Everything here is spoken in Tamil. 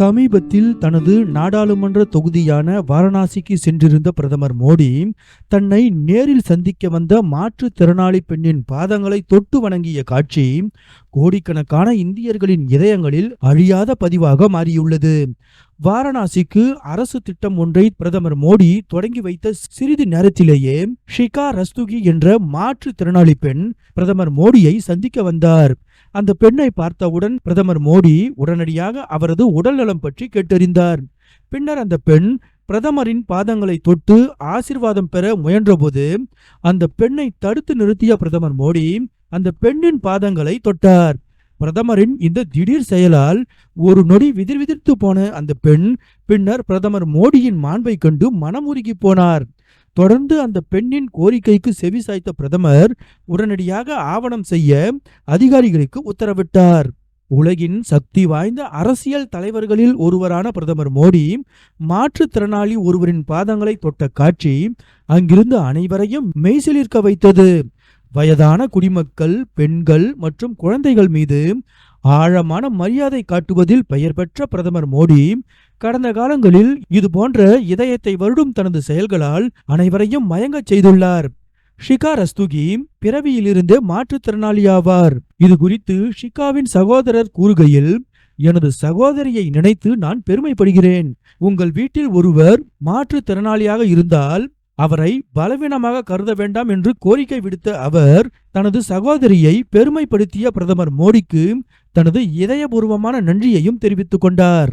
சமீபத்தில் தனது நாடாளுமன்ற தொகுதியான வாரணாசிக்கு சென்றிருந்த பிரதமர் மோடி தன்னை நேரில் சந்திக்க வந்த மாற்றுத்திறனாளி பெண்ணின் பாதங்களை தொட்டு வணங்கிய காட்சி கோடிக்கணக்கான இந்தியர்களின் இதயங்களில் அழியாத பதிவாக மாறியுள்ளது. வாரணாசிக்கு அரசு திட்டம் ஒன்றை பிரதமர் மோடி தொடங்கி வைத்த சிறிது நேரத்திலேயே ஷிகா ரஸ்துகி என்ற மாற்றுத்திறனாளி பெண் பிரதமர் மோடியை சந்திக்க வந்தார். அந்த பெண்ணை பார்த்தவுடன் பிரதமர் மோடி உடனடியாக அவரது உடல்நலம் பற்றி கேட்டறிந்தார். பின்னர் அந்த பெண் பிரதமரின் பாதங்களை தொட்டு ஆசிர்வாதம் பெற முயன்றபோது அந்த பெண்ணை தடுத்து நிறுத்திய பிரதமர் மோடி அந்த பெண்ணின் பாதங்களை தொட்டார். பிரதமரின் இந்த திடீர் செயலால் ஒரு நொடி விதிர் விதிர்த்து போன அந்த பெண் பின்னர் பிரதமர் மோடியின் மாண்பை கண்டு மனமுருகி போனார். தொடர்ந்து அந்த பெண்ணின் கோரிக்கைக்கு செவி சாய்த்த பிரதமர் உடனடியாக ஆவணம் செய்ய அதிகாரிகளுக்கு உத்தரவிட்டார். உலகின் சக்தி வாய்ந்த அரசியல் தலைவர்களில் ஒருவரான பிரதமர் மோடி மாற்றுத்திறனாளி ஒருவரின் பாதங்களை தொட்ட காட்சி அங்கிருந்து அனைவரையும் மெய்சிலிருக்க வைத்தது. வயதான குடிமக்கள் பெண்கள் மற்றும் குழந்தைகள் மீது ஆழமான மரியாதை காட்டுவதில் பெயர் பெற்ற பிரதமர் மோடி கடந்த காலங்களில் இது போன்ற இதயத்தை வருடும் தனது செயல்களால் அனைவரையும் மயங்கச் செய்துள்ளார். ஷிகா ரஸ்துகி பிறவியிலிருந்து மாற்றுத்திறனாளியாவார் இது குறித்து ஷிகாவின் சகோதரர் கூறுகையில் எனது சகோதரியை நினைத்து நான் பெருமைப்படுகிறேன். உங்கள் வீட்டில் ஒருவர் மாற்றுத்திறனாளியாக இருந்தால் அவரை பலவீனமாக கருத வேண்டாம் என்று கோரிக்கை விடுத்த அவர் தனது சகோதரியை பெருமைப்படுத்திய பிரதமர் மோடிக்கு தனது இதயபூர்வமான நன்றியையும் தெரிவித்துக் கொண்டார்.